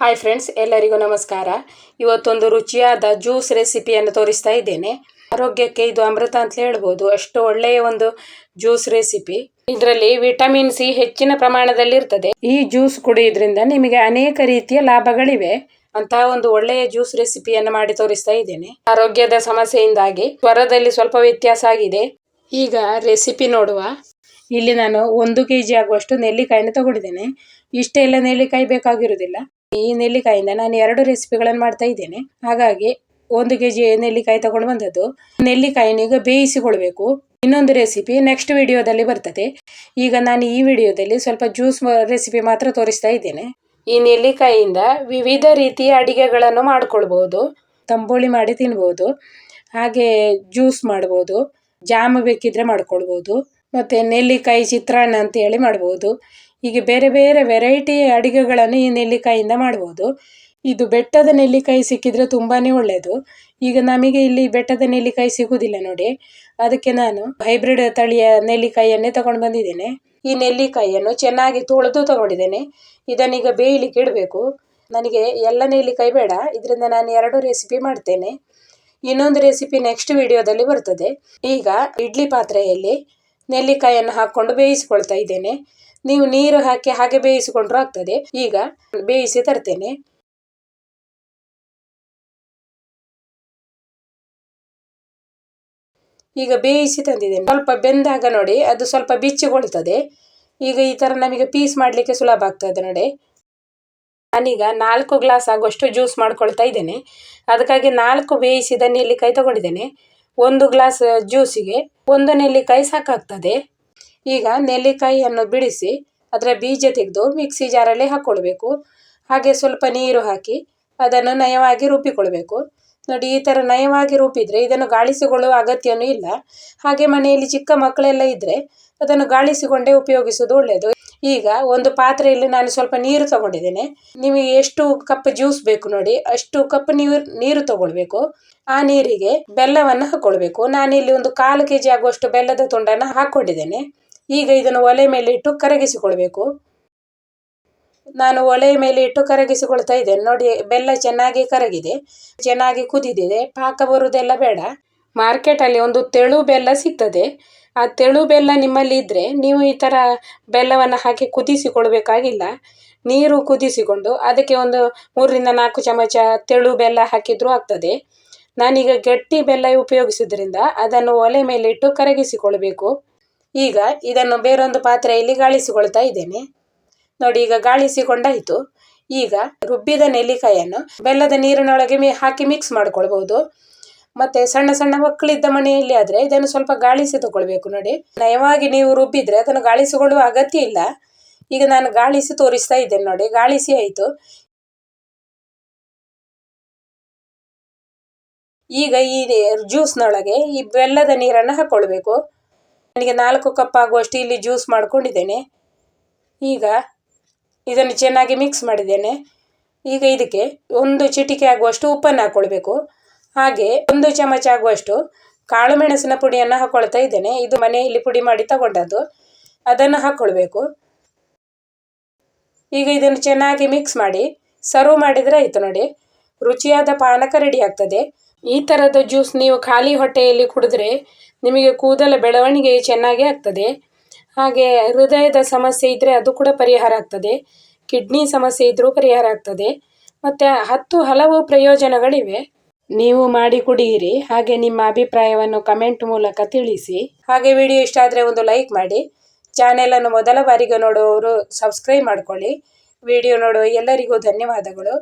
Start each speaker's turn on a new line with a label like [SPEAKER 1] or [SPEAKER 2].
[SPEAKER 1] Hi friends ಎಲ್ಲರಿಗೂ ನಮಸ್ಕಾರ. ಇವತ್ತೊಂದು ರುಚಿಯಾದ ಜ್ಯೂಸ್ ರೆಸಿಪಿಯನ್ನು ತೋರಿಸ್ತಾ ಇದ್ದೇನೆ. ಆರೋಗ್ಯಕ್ಕೆ ಇದು ಅಮೃತ ಅಂತ ಹೇಳ್ಬೋದು. ಅಷ್ಟು ಒಳ್ಳೆಯ ಒಂದು ಜ್ಯೂಸ್ ರೆಸಿಪಿ ಇದರಲ್ಲಿ ವಿಟಮಿನ್ ಸಿ ಹೆಚ್ಚಿನ ಪ್ರಮಾಣದಲ್ಲಿ ಇರ್ತದೆ. ಈ ಜ್ಯೂಸ್ ಕುಡಿಯೋದ್ರಿಂದ ನಿಮಗೆ ಅನೇಕ ರೀತಿಯ ಲಾಭಗಳಿವೆ ಅಂತಹ ಒಂದು ಒಳ್ಳೆಯ ಜ್ಯೂಸ್ ರೆಸಿಪಿಯನ್ನು ಮಾಡಿ ತೋರಿಸ್ತಾ ಇದ್ದೇನೆ. ಆರೋಗ್ಯದ ಸಮಸ್ಯೆಯಿಂದಾಗಿ ಸ್ವರದಲ್ಲಿ ಸ್ವಲ್ಪ ವ್ಯತ್ಯಾಸ ಆಗಿದೆ. ಈಗ ರೆಸಿಪಿ ನೋಡುವ. ಇಲ್ಲಿ ನಾನು ಒಂದು ಕೆ ಜಿ ಆಗುವಷ್ಟು ನೆಲ್ಲಿಕಾಯಿನ ತಗೊಂಡಿದ್ದೇನೆ. ಇಷ್ಟೆಲ್ಲ ನೆಲ್ಲಿಕಾಯಿ ಬೇಕಾಗಿರುವುದಿಲ್ಲ. ಈ ನೆಲ್ಲಿಕಾಯಿಂದ ನಾನು ಎರಡು ರೆಸಿಪಿಗಳನ್ನು ಮಾಡ್ತಾ ಇದ್ದೇನೆ. ಹಾಗಾಗಿ ಒಂದು ಕೆ ಜಿ ನೆಲ್ಲಿಕಾಯಿ ತಗೊಂಡು ಬಂದದ್ದು. ನೆಲ್ಲಿಕಾಯಿನ ಈಗ ಬೇಯಿಸಿಕೊಳ್ಬೇಕು. ಇನ್ನೊಂದು ರೆಸಿಪಿ ನೆಕ್ಸ್ಟ್ ವಿಡಿಯೋದಲ್ಲಿ ಬರ್ತದೆ. ಈಗ ನಾನು ಈ ವಿಡಿಯೋದಲ್ಲಿ ಸ್ವಲ್ಪ ಜ್ಯೂಸ್ ರೆಸಿಪಿ ಮಾತ್ರ ತೋರಿಸ್ತಾ ಇದ್ದೇನೆ. ಈ ನೆಲ್ಲಿಕಾಯಿಯಿಂದ ವಿವಿಧ ರೀತಿಯ ಅಡಿಗೆಗಳನ್ನು ಮಾಡಿಕೊಳ್ಬೋದು. ತಂಬೋಳಿ ಮಾಡಿ ತಿನ್ಬೋದು. ಹಾಗೆ ಜ್ಯೂಸ್ ಮಾಡ್ಬೋದು. ಜಾಮ್ ಬೇಕಿದ್ರೆ ಮಾಡ್ಕೊಳ್ಬೋದು. ಮತ್ತು ನೆಲ್ಲಿಕಾಯಿ ಚಿತ್ರಾನ್ನ ಅಂತ ಹೇಳಿ ಮಾಡ್ಬೋದು. ಹೀಗೆ ಬೇರೆ ಬೇರೆ ವೆರೈಟಿ ಅಡಿಗೆಗಳನ್ನು ಈ ನೆಲ್ಲಿಕಾಯಿಂದ ಮಾಡ್ಬೋದು. ಇದು ಬೆಟ್ಟದ ನೆಲ್ಲಿಕಾಯಿ ಸಿಕ್ಕಿದ್ರೆ ತುಂಬಾ ಒಳ್ಳೆಯದು ಈಗ ನಮಗೆ ಇಲ್ಲಿ ಬೆಟ್ಟದ ನೆಲ್ಲಿಕಾಯಿ ಸಿಗುವುದಿಲ್ಲ ನೋಡಿ. ಅದಕ್ಕೆ ನಾನು ಹೈಬ್ರಿಡ್ ತಳಿಯ ನೆಲ್ಲಿಕಾಯಿಯನ್ನೇ ತಗೊಂಡು ಬಂದಿದ್ದೇನೆ. ಈ ನೆಲ್ಲಿಕಾಯಿಯನ್ನು ಚೆನ್ನಾಗಿ ತೊಳೆದು ತಗೊಂಡಿದ್ದೇನೆ. ಇದನ್ನೀಗ ಬೇಯಲಿಕ್ಕೆ ಇಡಬೇಕು. ನನಗೆ ಎಲ್ಲ ನೆಲ್ಲಿಕಾಯಿ ಬೇಡ. ಇದರಿಂದ ನಾನು ಎರಡು ರೆಸಿಪಿ ಮಾಡ್ತೇನೆ. ಇನ್ನೊಂದು ರೆಸಿಪಿ ನೆಕ್ಸ್ಟ್ ವಿಡಿಯೋದಲ್ಲಿ ಬರ್ತದೆ. ಈಗ ಇಡ್ಲಿ ಪಾತ್ರೆಯಲ್ಲಿ ನೆಲ್ಲಿಕಾಯಿಯನ್ನು ಹಾಕ್ಕೊಂಡು ಬೇಯಿಸ್ಕೊಳ್ತಾ ಇದ್ದೇನೆ. ನೀವು ನೀರು ಹಾಕಿ ಹಾಗೆ ಬೇಯಿಸಿಕೊಂಡ್ರೂ ಆಗ್ತದೆ. ಈಗ ಬೇಯಿಸಿ ತರ್ತೇನೆ. ಈಗ ಬೇಯಿಸಿ ತಂದಿದ್ದೇನೆ. ಸ್ವಲ್ಪ ಬೆಂದಾಗ ನೋಡಿ, ಅದು ಸ್ವಲ್ಪ ಬಿಚ್ಚಿಕೊಳ್ತದೆ ಈಗ ಈ ತರ ನಮಗೆ ಪೀಸ್ ಮಾಡಲಿಕ್ಕೆ ಸುಲಭ ಆಗ್ತದೆ ನೋಡಿ. ನಾನೀಗ ನಾಲ್ಕು ಗ್ಲಾಸ್ ಆಗುವಷ್ಟು ಜ್ಯೂಸ್ ಮಾಡ್ಕೊಳ್ತಾ ಇದ್ದೇನೆ. ಅದಕ್ಕಾಗಿ ನಾಲ್ಕು ಬೇಯಿಸಿದ ನೆಲ್ಲಿಕಾಯಿ ತಗೊಂಡಿದ್ದೇನೆ. ಒಂದು ಗ್ಲಾಸ್ ಜ್ಯೂಸಿಗೆ ಒಂದು ನೆಲ್ಲಿಕಾಯಿ ಸಾಕಾಗ್ತದೆ. ಈಗ ನೆಲ್ಲಿಕಾಯಿಯನ್ನು ಬಿಡಿಸಿ ಅದರ ಬೀಜ ತೆಗೆದು ಮಿಕ್ಸಿ ಜಾರಲ್ಲಿ ಹಾಕ್ಕೊಳ್ಬೇಕು ಹಾಗೆ ಸ್ವಲ್ಪ ನೀರು ಹಾಕಿ ಅದನ್ನು ನಯವಾಗಿ ರೂಪಿಕೊಳ್ಬೇಕು ನೋಡಿ, ಈ ಥರ ನಯವಾಗಿ ರೂಪಿದರೆ ಇದನ್ನು ಗಾಳಿಸಿಕೊಳ್ಳುವ ಅಗತ್ಯವೂ ಇಲ್ಲ. ಹಾಗೆ ಮನೆಯಲ್ಲಿ ಚಿಕ್ಕ ಮಕ್ಕಳೆಲ್ಲ ಇದ್ದರೆ ಅದನ್ನು ಗಾಳಿಸಿಕೊಂಡೇ ಉಪಯೋಗಿಸೋದು ಒಳ್ಳೆಯದು. ಈಗ ಒಂದು ಪಾತ್ರೆಯಲ್ಲಿ ನಾನು ಸ್ವಲ್ಪ ನೀರು ತಗೊಂಡಿದ್ದೇನೆ. ನಿಮಗೆ ಎಷ್ಟು ಕಪ್ ಜ್ಯೂಸ್ ಬೇಕು ನೋಡಿ, ಅಷ್ಟು ಕಪ್ ನೀರು ನೀರು ತಗೊಳ್ಬೇಕು. ಆ ನೀರಿಗೆ ಬೆಲ್ಲವನ್ನು ಹಾಕ್ಕೊಳ್ಬೇಕು ನಾನಿಲ್ಲಿ ಒಂದು ಕಾಲು ಕೆ ಜಿ ಆಗುವಷ್ಟು ಬೆಲ್ಲದ ತುಂಡನ್ನು ಹಾಕ್ಕೊಂಡಿದ್ದೇನೆ ಈಗ ಇದನ್ನು ಒಲೆ ಮೇಲೆ ಇಟ್ಟು ಕರಗಿಸಿಕೊಳ್ಬೇಕು. ನಾನು ಒಲೆ ಮೇಲೆ ಇಟ್ಟು ಕರಗಿಸಿಕೊಳ್ತಾ ಇದ್ದೇನೆ. ನೋಡಿ, ಬೆಲ್ಲ ಚೆನ್ನಾಗಿ ಕರಗಿದೆ. ಚೆನ್ನಾಗಿ ಕುದಿದಿದೆ. ಪಾಕ ಬರುವುದೆಲ್ಲ ಬೇಡ. ಮಾರ್ಕೆಟಲ್ಲಿ ಒಂದು ತೆಳು ಬೆಲ್ಲ ಸಿಗ್ತದೆ. ಆ ತೆಳು ಬೆಲ್ಲ ನಿಮ್ಮಲ್ಲಿ ಇದ್ದರೆ ನೀವು ಈ ಥರ ಬೆಲ್ಲವನ್ನು ಹಾಕಿ ಕುದಿಸಿಕೊಳ್ಬೇಕಾಗಿಲ್ಲ. ನೀರು ಕುದಿಸಿಕೊಂಡು ಅದಕ್ಕೆ ಒಂದು ಮೂರರಿಂದ ನಾಲ್ಕು ಚಮಚ ತೆಳು ಬೆಲ್ಲ ಹಾಕಿದರೂ ಆಗ್ತದೆ. ನಾನೀಗ ಗಟ್ಟಿ ಬೆಲ್ಲ ಉಪಯೋಗಿಸೋದ್ರಿಂದ ಅದನ್ನು ಒಲೆ ಮೇಲೆ ಇಟ್ಟು ಕರಗಿಸಿಕೊಳ್ಬೇಕು. ಈಗ ಇದನ್ನು ಬೇರೊಂದು ಪಾತ್ರೆಯಲ್ಲಿ ಗಾಳಿಸಿಕೊಳ್ತಾ ಇದ್ದೇನೆ. ನೋಡಿ, ಈಗ ಗಾಳಿಸಿಕೊಂಡಾಯಿತು. ಈಗ ರುಬ್ಬಿದ ನೆಲ್ಲಿಕಾಯನ್ನು ಬೆಲ್ಲದ ನೀರಿನೊಳಗೆ ಮಿ, ಹಾಕಿ ಮಿಕ್ಸ್ ಮಾಡ್ಕೊಳ್ಬಹುದು ಮತ್ತೆ ಸಣ್ಣ ಸಣ್ಣ ಮಕ್ಕಳಿದ್ದ ಮನೆಯಲ್ಲಿ ಆದರೆ ಇದನ್ನು ಸ್ವಲ್ಪ ಗಾಳಿಸಿ ತಗೊಳ್ಬೇಕು ನೋಡಿ. ನಯವಾಗಿ ನೀವು ರುಬ್ಬಿದ್ರೆ ಅದನ್ನು ಗಾಳಿಸಿಕೊಳ್ಳುವ ಅಗತ್ಯ ಇಲ್ಲ. ಈಗ ನಾನು ಗಾಳಿಸಿ ತೋರಿಸ್ತಾ ಇದ್ದೇನೆ ನೋಡಿ, ಗಾಳಿಸಿ ಆಯಿತು. ಈಗ ಈ ಜ್ಯೂಸ್ನೊಳಗೆ ಈ ಬೆಲ್ಲದ ನೀರನ್ನು ಹಾಕ್ಕೊಳ್ಬೇಕು ನನಗೆ ನಾಲ್ಕು ಕಪ್ ಆಗುವಷ್ಟು ಇಲ್ಲಿ ಜ್ಯೂಸ್ ಮಾಡ್ಕೊಂಡಿದ್ದೇನೆ. ಈಗ ಇದನ್ನು ಚೆನ್ನಾಗಿ ಮಿಕ್ಸ್ ಮಾಡಿದ್ದೇನೆ. ಈಗ ಇದಕ್ಕೆ ಒಂದು ಚಿಟಿಕೆ ಆಗುವಷ್ಟು ಉಪ್ಪನ್ನು ಹಾಕ್ಕೊಳ್ಬೇಕು ಹಾಗೆ ಒಂದು ಚಮಚ ಆಗುವಷ್ಟು ಕಾಳು ಮೆಣಸಿನ ಪುಡಿಯನ್ನು ಹಾಕ್ಕೊಳ್ತಾ ಇದ್ದೇನೆ. ಇದು ಮನೆಯಲ್ಲಿ ಪುಡಿ ಮಾಡಿ ತಗೊಂಡದ್ದು. ಅದನ್ನು ಹಾಕ್ಕೊಳ್ಬೇಕು ಈಗ ಇದನ್ನು ಚೆನ್ನಾಗಿ ಮಿಕ್ಸ್ ಮಾಡಿ ಸರ್ವ್ ಮಾಡಿದರೆ ಆಯಿತು ನೋಡಿ. ರುಚಿಯಾದ ಪಾನಕ ರೆಡಿ ಆಗ್ತದೆ. ಈ ಥರದ ಜ್ಯೂಸ್ ನೀವು ಖಾಲಿ ಹೊಟ್ಟೆಯಲ್ಲಿ ಕುಡಿದ್ರೆ ನಿಮಗೆ ಕೂದಲ ಬೆಳವಣಿಗೆ ಚೆನ್ನಾಗಿ ಆಗ್ತದೆ. ಹಾಗೆ ಹೃದಯದ ಸಮಸ್ಯೆ ಇದ್ದರೆ ಅದು ಕೂಡ ಪರಿಹಾರ ಆಗ್ತದೆ. ಕಿಡ್ನಿ ಸಮಸ್ಯೆ ಇದ್ದರೂ ಪರಿಹಾರ ಆಗ್ತದೆ. ಮತ್ತು ಹತ್ತು ಹಲವು ಪ್ರಯೋಜನಗಳಿವೆ. ನೀವು ಮಾಡಿ ಕುಡಿಯಿರಿ. ಹಾಗೆ ನಿಮ್ಮ ಅಭಿಪ್ರಾಯವನ್ನು ಕಮೆಂಟ್ ಮೂಲಕ ತಿಳಿಸಿ. ಹಾಗೆ ವಿಡಿಯೋ ಇಷ್ಟ ಆದರೆ ಒಂದು ಲೈಕ್ ಮಾಡಿ. ಚಾನೆಲನ್ನು ಮೊದಲ ಬಾರಿಗೆ ನೋಡುವವರು ಸಬ್ಸ್ಕ್ರೈಬ್ ಮಾಡ್ಕೊಳ್ಳಿ. ವಿಡಿಯೋ ನೋಡುವ ಎಲ್ಲರಿಗೂ ಧನ್ಯವಾದಗಳು.